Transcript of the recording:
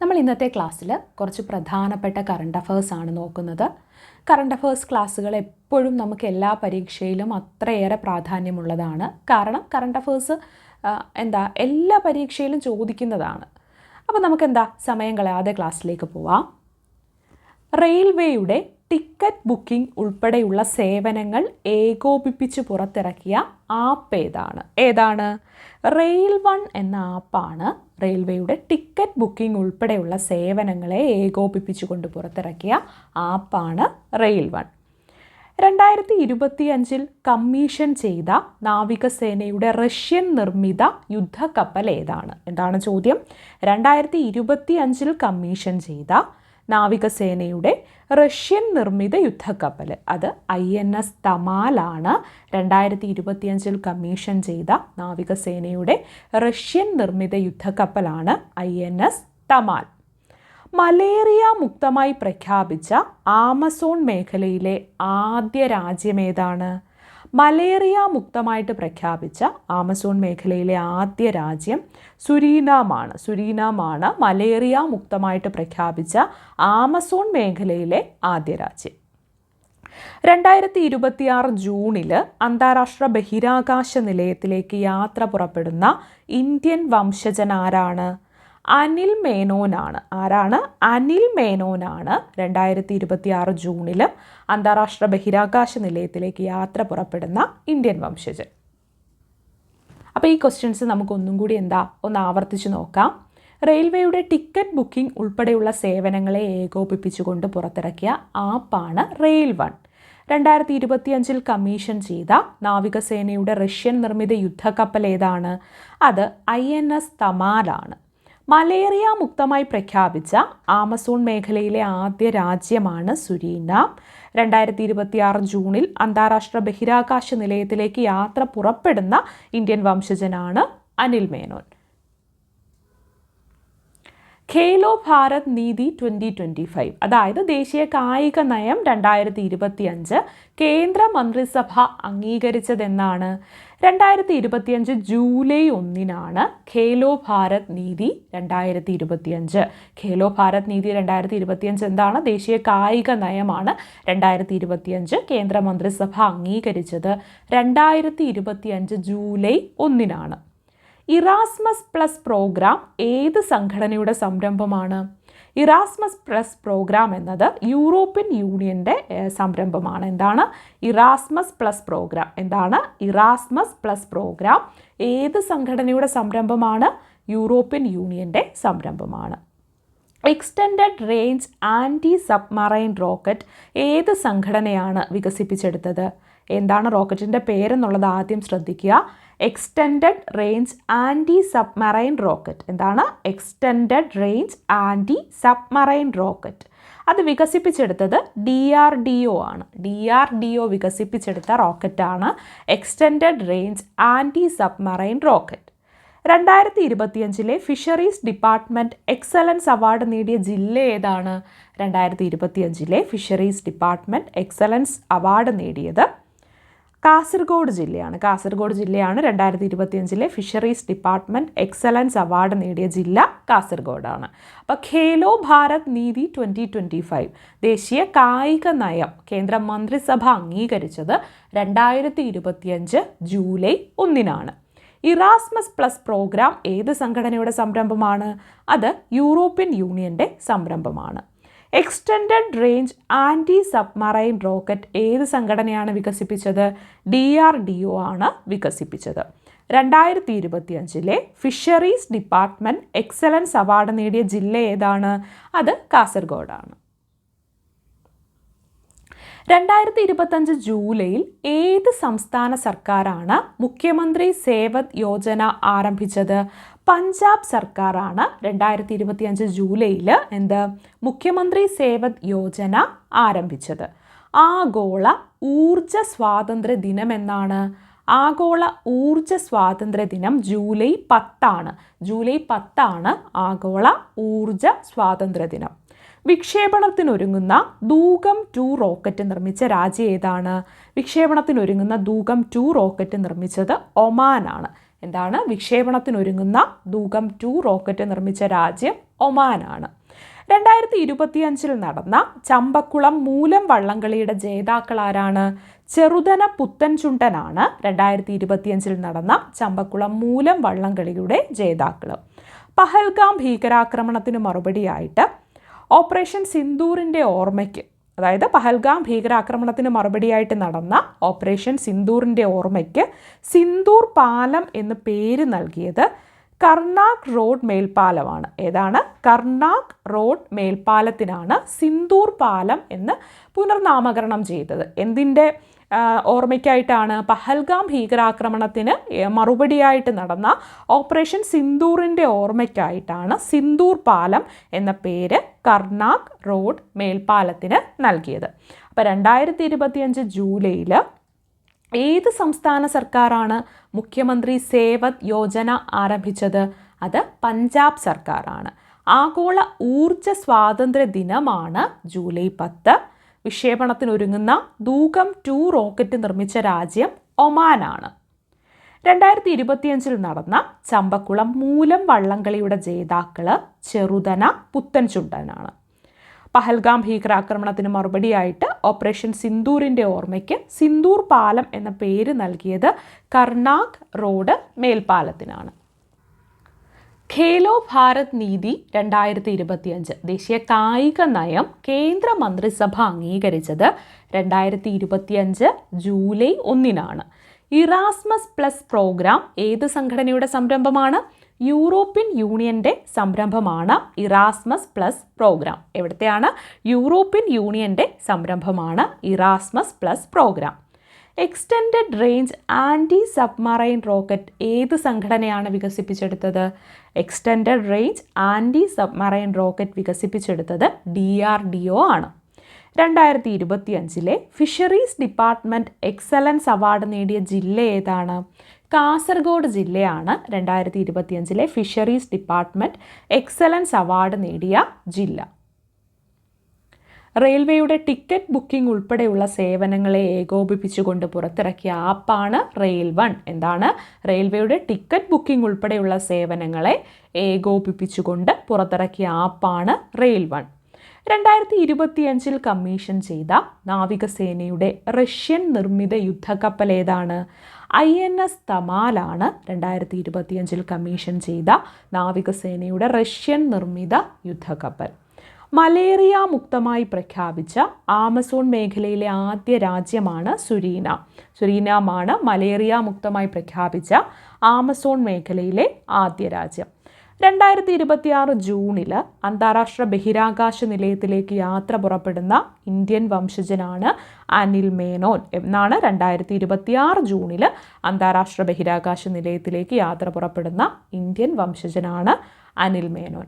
നമ്മൾ ഇന്നത്തെ ക്ലാസ്സിൽ കുറച്ച് പ്രധാനപ്പെട്ട കറണ്ട് അഫേഴ്സ് ആണ് നോക്കുന്നത്. കറണ്ട് അഫേഴ്സ് ക്ലാസ്സുകൾ എപ്പോഴും നമുക്ക് എല്ലാ പരീക്ഷയിലും അത്രയേറെ പ്രാധാന്യമുള്ളതാണ്. കാരണം കറണ്ട് അഫേഴ്സ് എന്താ എല്ലാ പരീക്ഷയിലും ചോദിക്കുന്നതാണ്. അപ്പോൾ നമുക്ക് എന്താ സമയം കളയാതെ ക്ലാസ്സിലേക്ക് പോവാം. റെയിൽവേയുടെ ടിക്കറ്റ് ബുക്കിംഗ് ഉൾപ്പെടെയുള്ള സേവനങ്ങൾ ഏകോപിപ്പിച്ച് പുറത്തിറക്കിയ ആപ്പ് ഏതാണ്? ഏതാണ്? റെയിൽ വൺ എന്ന ആപ്പാണ് റെയിൽവേയുടെ ടിക്കറ്റ് ബുക്കിംഗ് ഉൾപ്പെടെയുള്ള സേവനങ്ങളെ ഏകോപിപ്പിച്ചുകൊണ്ട് പുറത്തിറക്കിയ ആപ്പാണ് റെയിൽ വൺ. രണ്ടായിരത്തി ഇരുപത്തിയഞ്ചിൽ കമ്മീഷൻ ചെയ്ത നാവികസേനയുടെ റഷ്യൻ നിർമ്മിത യുദ്ധക്കപ്പൽ ഏതാണ്? എന്താണ് ചോദ്യം? രണ്ടായിരത്തി ഇരുപത്തിയഞ്ചിൽ കമ്മീഷൻ ചെയ്ത നാവികസേനയുടെ റഷ്യൻ നിർമ്മിത യുദ്ധക്കപ്പൽ അത് ഐ എൻ എസ് തമാലാണ് രണ്ടായിരത്തി ഇരുപത്തിയഞ്ചിൽ കമ്മീഷൻ ചെയ്ത നാവികസേനയുടെ റഷ്യൻ നിർമ്മിത യുദ്ധക്കപ്പലാണ് I N S Tamal. Malaria മുക്തമായി പ്രഖ്യാപിച്ച ആമസോൺ മേഖലയിലെ ആദ്യ രാജ്യമേതാണ് മലേറിയ മുക്തമായിട്ട് പ്രഖ്യാപിച്ച ആമസോൺ മേഖലയിലെ ആദ്യ രാജ്യം സുരീനാമാണ്. സുരീനാമാണ് മലേറിയ മുക്തമായിട്ട് പ്രഖ്യാപിച്ച ആമസോൺ മേഖലയിലെ ആദ്യ രാജ്യം. രണ്ടായിരത്തി ഇരുപത്തിയാറ് ജൂണിൽ അന്താരാഷ്ട്ര ബഹിരാകാശ നിലയത്തിലേക്ക് യാത്ര പുറപ്പെടുന്ന ഇന്ത്യൻ വംശജനാരാണ് അനിൽ മേനോനാണ്. ആരാണ്? അനിൽ മേനോനാണ് രണ്ടായിരത്തി ഇരുപത്തി ആറ് ജൂണിൽ അന്താരാഷ്ട്ര ബഹിരാകാശ നിലയത്തിലേക്ക് യാത്ര പുറപ്പെടുന്ന ഇന്ത്യൻ വംശജൻ. അപ്പോൾ ഈ ക്വസ്റ്റ്യൻസ് നമുക്കൊന്നും കൂടി എന്താ? ഒന്ന് ആവർത്തിച്ച് നോക്കാം. റെയിൽവേയുടെ ടിക്കറ്റ് ബുക്കിംഗ് ഉൾപ്പെടെയുള്ള സേവനങ്ങളെ ഏകോപിപ്പിച്ചുകൊണ്ട് പുറത്തിറക്കിയ ആപ്പാണ് റെയിൽ വൺ. രണ്ടായിരത്തി ഇരുപത്തിയഞ്ചിൽ കമ്മീഷൻ ചെയ്ത നാവികസേനയുടെ റഷ്യൻ നിർമ്മിത യുദ്ധക്കപ്പൽ ഏതാണ്? അത് ഐ എൻ എസ് തമാലാണ് മലേറിയ മുക്തമായി പ്രഖ്യാപിച്ച ആമസോൺ മേഖലയിലെ ആദ്യ രാജ്യമാണ് സുരീനാം. രണ്ടായിരത്തി ഇരുപത്തിയാറ് ജൂണിൽ അന്താരാഷ്ട്ര ബഹിരാകാശ നിലയത്തിലേക്ക് യാത്ര പുറപ്പെടുന്ന ഇന്ത്യൻ വംശജനാണ് Anil Menon. Khelo Bharat Niti twenty twenty five അതായത് ദേശീയ കായിക നയം രണ്ടായിരത്തി ഇരുപത്തി അഞ്ച് കേന്ദ്ര മന്ത്രിസഭ അംഗീകരിച്ചതെന്നാണ്. രണ്ടായിരത്തി ഇരുപത്തിയഞ്ച് ജൂലൈ ഒന്നിനാണ് ഖേലോ ഭാരത് നീതി രണ്ടായിരത്തി ഇരുപത്തിയഞ്ച് ഖേലോ ഭാരത് നീതി രണ്ടായിരത്തി ഇരുപത്തിയഞ്ച് എന്താണ്? ദേശീയ കായിക നയമാണ് രണ്ടായിരത്തി ഇരുപത്തിയഞ്ച് കേന്ദ്ര മന്ത്രിസഭ അംഗീകരിച്ചത്. രണ്ടായിരത്തി ഇരുപത്തിയഞ്ച് ജൂലൈ ഒന്നിനാണ്. ഇറാസ്മസ് പ്ലസ് പ്രോഗ്രാം ഏത് സംഘടനയുടെ സംരംഭമാണ്? ഇറാസ്മസ് പ്ലസ് പ്രോഗ്രാം എന്നത് യൂറോപ്യൻ യൂണിയന്റെ സംരംഭമാണ്. എന്താണ്? Erasmus plus programme. എന്താണ്? ഇറാസ്മസ് പ്ലസ് പ്രോഗ്രാം ഏത് സംഘടനയുടെ സംരംഭമാണ്? യൂറോപ്യൻ യൂണിയന്റെ സംരംഭമാണ്. Extended range anti submarine rocket ഏത് സംഘടനയാണ് വികസിപ്പിച്ചെടുത്തത്? എന്താണ് റോക്കറ്റിന്റെ പേരെന്നുള്ളത് ആദ്യം ശ്രദ്ധിക്കുക. Extended range anti submarine rocket എന്താണ്? Extended range anti submarine rocket അത് വികസിപ്പിച്ചെടുത്തത് ഡി ആർ ഡി ഒ ആണ്. ഡി ആർ ഡി ഒ വികസിപ്പിച്ചെടുത്ത റോക്കറ്റാണ് extended range anti submarine rocket രണ്ടായിരത്തി ഇരുപത്തിയഞ്ചിലെ ഫിഷറീസ് ഡിപ്പാർട്ട്മെന്റ് എക്സലൻസ് അവാർഡ് നേടിയ ജില്ല ഏതാണ്? രണ്ടായിരത്തി ഇരുപത്തിയഞ്ചിലെ ഫിഷറീസ് ഡിപ്പാർട്ട്മെന്റ് എക്സലൻസ് അവാർഡ് നേടിയത് കാസർഗോഡ് ജില്ലയാണ്. കാസർഗോഡ് ജില്ലയാണ് രണ്ടായിരത്തി ഇരുപത്തിയഞ്ചിലെ ഫിഷറീസ് ഡിപ്പാർട്ട്മെന്റ് എക്സലൻസ് അവാർഡ് നേടിയ ജില്ല കാസർഗോഡാണ്. അപ്പോൾ Khelo Bharat Niti twenty twenty five ദേശീയ കായിക നയം കേന്ദ്ര മന്ത്രിസഭ അംഗീകരിച്ചത് രണ്ടായിരത്തി ഇരുപത്തിയഞ്ച് ജൂലൈ ഒന്നിനാണ്. ഇറാസ്മസ് പ്ലസ് പ്രോഗ്രാം ഏത് സംഘടനയുടെ സംരംഭമാണ്? അത് യൂറോപ്യൻ യൂണിയന്റെ സംരംഭമാണ്. Extended range anti submarine rocket ഏത് സംഘടനയാണ് വികസിപ്പിച്ചത്? ഡി ആർ ഡി ഒ ആണ് വികസിപ്പിച്ചത്. രണ്ടായിരത്തി ഇരുപത്തിയഞ്ചിലെ ഫിഷറീസ് ഡിപ്പാർട്ട്മെന്റ് എക്സലൻസ് അവാർഡ് നേടിയ ജില്ല ഏതാണ്? അത് കാസർഗോഡാണ്. രണ്ടായിരത്തി ഇരുപത്തഞ്ച് ജൂലൈയിൽ ഏത് സംസ്ഥാന സർക്കാരാണ് മുഖ്യമന്ത്രി സേവത് യോജന ആരംഭിച്ചത്? പഞ്ചാബ് സർക്കാരാണ് രണ്ടായിരത്തി ഇരുപത്തിയഞ്ച് ജൂലൈയിൽ എന്ത് മുഖ്യമന്ത്രി സേവത് യോജന ആരംഭിച്ചത്? ആഗോള ഊർജ സ്വാതന്ത്ര്യ ദിനം എന്നാണ്. ആഗോള ഊർജ സ്വാതന്ത്ര്യ ദിനം ജൂലൈ പത്താണ്. ജൂലൈ പത്താണ് ആഗോള ഊർജ സ്വാതന്ത്ര്യ ദിനം. വിക്ഷേപണത്തിനൊരുങ്ങുന്ന ദൂഗം ടു റോക്കറ്റ് നിർമ്മിച്ച രാജ്യം ഏതാണ്? വിക്ഷേപണത്തിനൊരുങ്ങുന്ന ദൂഗം ടു റോക്കറ്റ് നിർമ്മിച്ചത് ഒമാനാണ്. എന്താണ്? വിക്ഷേപണത്തിനൊരുങ്ങുന്ന ദൂഗം ടു റോക്കറ്റ് നിർമ്മിച്ച രാജ്യം ഒമാനാണ്. രണ്ടായിരത്തി ഇരുപത്തിയഞ്ചിൽ നടന്ന ചമ്പക്കുളം മൂലം വള്ളംകളിയുടെ ജേതാക്കൾ ആരാണ്? ചെറുതന പുത്തൻ ചുണ്ടനാണ് രണ്ടായിരത്തി ഇരുപത്തിയഞ്ചിൽ നടന്ന ചമ്പക്കുളം മൂലം വള്ളംകളിയുടെ ജേതാക്കൾ പഹൽഗാം ഭീകരാക്രമണത്തിന് മറുപടിയായിട്ട് ഓപ്പറേഷൻ സിന്ദൂറിന്റെ ഓർമ്മയ്ക്ക് അതായത് പഹൽഗാം ഭീകരാക്രമണത്തിന് മറുപടിയായിട്ട് നടന്ന ഓപ്പറേഷൻ സിന്ദൂറിന്റെ ഓർമ്മയ്ക്ക് സിന്ദൂർ പാലം എന്ന് പേര് നൽകിയത് കർണാക് റോഡ് മേൽപ്പാലമാണ്. ഏതാണ്? കർണാക് റോഡ് മേൽപ്പാലത്തിനാണ് സിന്ദൂർ പാലം എന്ന് പുനർനാമകരണം ചെയ്തത്. എന്തിന്റെ ഓർമ്മയ്ക്കായിട്ടാണ് പഹൽഗാം ഭീകരാക്രമണത്തിന് മറുപടിയായിട്ട് നടന്ന ഓപ്പറേഷൻ സിന്ദൂറിന്റെ ഓർമ്മയ്ക്കായിട്ടാണ് സിന്ദൂർ പാലം എന്ന പേര് കർണാക് റോഡ് മേൽപ്പാലത്തിന് നൽകിയത്. അപ്പോൾ രണ്ടായിരത്തി ഇരുപത്തിയഞ്ച് ജൂലൈയിൽ ഏത് സംസ്ഥാന സർക്കാരാണ് മുഖ്യമന്ത്രി സേവത് യോജന ആരംഭിച്ചത്? അത് പഞ്ചാബ് സർക്കാരാണ്. ആഗോള ഊർജ സ്വാതന്ത്ര്യ ദിനമാണ് ജൂലൈ പത്ത്. വിക്ഷേപണത്തിനൊരുങ്ങുന്ന ദൂകം ടു റോക്കറ്റ് നിർമ്മിച്ച രാജ്യം ഒമാനാണ്. രണ്ടായിരത്തി ഇരുപത്തിയഞ്ചിൽ നടന്ന ചമ്പക്കുളം മൂലം വള്ളംകളിയുടെ ജേതാക്കൾ ചെറുതന പുത്തൻ ചുണ്ടനാണ്. പഹൽഗാം ഭീകരാക്രമണത്തിന് മറുപടിയായിട്ട് ഓപ്പറേഷൻ സിന്ദൂറിന്റെ ഓർമ്മയ്ക്ക് സിന്ദൂർ പാലം എന്ന പേര് നൽകിയത് കർണാക് റോഡ് മേൽപ്പാലത്തിനാണ്. ഖേലോ ഭാരത് നീതി രണ്ടായിരത്തി ഇരുപത്തിയഞ്ച് ദേശീയ കായിക നയം കേന്ദ്ര മന്ത്രിസഭ അംഗീകരിച്ചത് രണ്ടായിരത്തി ഇരുപത്തിയഞ്ച് ജൂലൈ ഒന്നിനാണ്. ഇറാസ്മസ് പ്ലസ് പ്രോഗ്രാം ഏത് സംഘടനയുടെ സംരംഭമാണ്? യൂറോപ്യൻ യൂണിയന്റെ സംരംഭമാണ് ഇറാസ്മസ് പ്ലസ് പ്രോഗ്രാം. എവിടത്തെയാണ്? യൂറോപ്യൻ യൂണിയന്റെ സംരംഭമാണ് Erasmus plus programme. Extended range anti submarine rocket ഏത് സംഘടനയാണ് വികസിപ്പിച്ചെടുത്തത്? Extended range anti submarine rocket വികസിപ്പിച്ചെടുത്തത് ഡി ആർ ഡി ഒ ആണ്. രണ്ടായിരത്തി ഇരുപത്തി അഞ്ചിലെ ഫിഷറീസ് ഡിപ്പാർട്ട്മെന്റ് എക്സലൻസ് അവാർഡ് നേടിയ ജില്ല ഏതാണ്? കാസർഗോഡ് ജില്ലയാണ് രണ്ടായിരത്തി ഇരുപത്തിയഞ്ചിലെ ഫിഷറീസ് ഡിപ്പാർട്ട്മെന്റ് എക്സലൻസ് അവാർഡ് നേടിയ ജില്ല. റെയിൽവേയുടെ ടിക്കറ്റ് ബുക്കിംഗ് ഉൾപ്പെടെയുള്ള സേവനങ്ങളെ ഏകോപിപ്പിച്ചുകൊണ്ട് പുറത്തിറക്കിയ ആപ്പാണ് റെയിൽ വൺ. എന്താണ്? റെയിൽവേയുടെ ടിക്കറ്റ് ബുക്കിംഗ് ഉൾപ്പെടെയുള്ള സേവനങ്ങളെ ഏകോപിപ്പിച്ചുകൊണ്ട് പുറത്തിറക്കിയ ആപ്പാണ് റെയിൽ വൺ. രണ്ടായിരത്തി ഇരുപത്തിയഞ്ചിൽ കമ്മീഷൻ ചെയ്ത നാവികസേനയുടെ റഷ്യൻ നിർമ്മിത യുദ്ധക്കപ്പൽ ഏതാണ്? ഐ എൻ എസ് തമാലാണ് രണ്ടായിരത്തി ഇരുപത്തിയഞ്ചിൽ കമ്മീഷൻ ചെയ്ത നാവികസേനയുടെ റഷ്യൻ നിർമ്മിത യുദ്ധക്കപ്പൽ. മലേറിയ മുക്തമായി പ്രഖ്യാപിച്ച ആമസോൺ മേഖലയിലെ ആദ്യ രാജ്യമാണ് സുരീന. സുരീനാമാണ് മലേറിയ മുക്തമായി പ്രഖ്യാപിച്ച ആമസോൺ മേഖലയിലെ ആദ്യ രാജ്യം. രണ്ടായിരത്തി ഇരുപത്തിയാറ് ജൂണിൽ അന്താരാഷ്ട്ര ബഹിരാകാശ നിലയത്തിലേക്ക് യാത്ര പുറപ്പെടുന്ന ഇന്ത്യൻ വംശജനാണ് അനിൽ മേനോൻ എന്നാണ് രണ്ടായിരത്തി ഇരുപത്തിയാറ് ജൂണിൽ അന്താരാഷ്ട്ര ബഹിരാകാശ നിലയത്തിലേക്ക് യാത്ര പുറപ്പെടുന്ന ഇന്ത്യൻ വംശജനാണ് അനിൽ മേനോൻ.